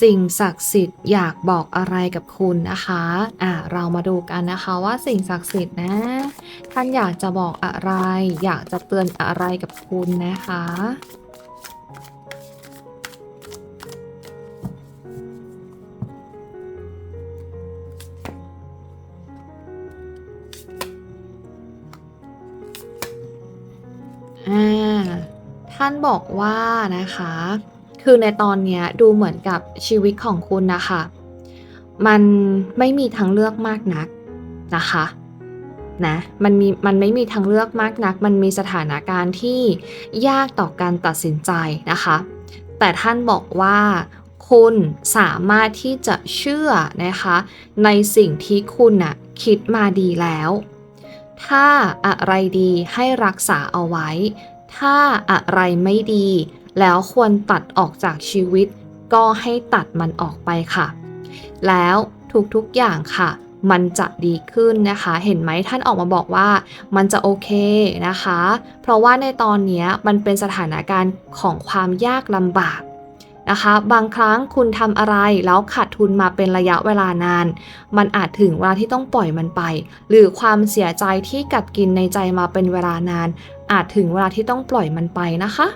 สิ่งศักดิ์สิทธิ์อยากบอกอะไรกับคุณนะคะ อะเรามาดูกันนะคะว่าสิ่งศักดิ์สิทธิ์นะ ท่านอยากจะบอกอะไร อยากจะเตือนอะไรกับคุณนะคะ อ่า ท่านบอกว่านะคะ คือในตอนเนี้ยดูเหมือนกับชีวิตของคุณนะคะ มันไม่มีทางเลือกมากนักนะคะนะมันมีมันไม่มีทางเลือกมากนัก มันมีสถานการณ์ที่ยากต่อการตัดสินใจนะคะ แต่ท่านบอกว่าคุณสามารถที่จะเชื่อนะคะ ในสิ่งที่คุณน่ะคิดมาดีแล้ว ถ้าอะไรดีให้รักษาเอาไว้ ถ้าอะไรไม่ดี แล้วควรตัดออกจากชีวิต ก็ให้ตัดมันออกไปค่ะ แล้วทุกๆอย่างค่ะ มันจะดีขึ้นนะคะ เห็นไหมท่านออกมาบอกว่ามันจะโอเคนะคะ เพราะว่าในตอนนี้มันเป็นสถานการณ์ของความยากลำบากนะคะบางครั้งคุณทำอะไรแล้วขาดทุนมาเป็นระยะเวลานาน มันอาจถึงเวลาที่ต้องปล่อยมันไป หรือความเสียใจที่กัดกินในใจมาเป็นเวลานาน อาจถึงเวลาที่ต้องปล่อยมันไปนะคะ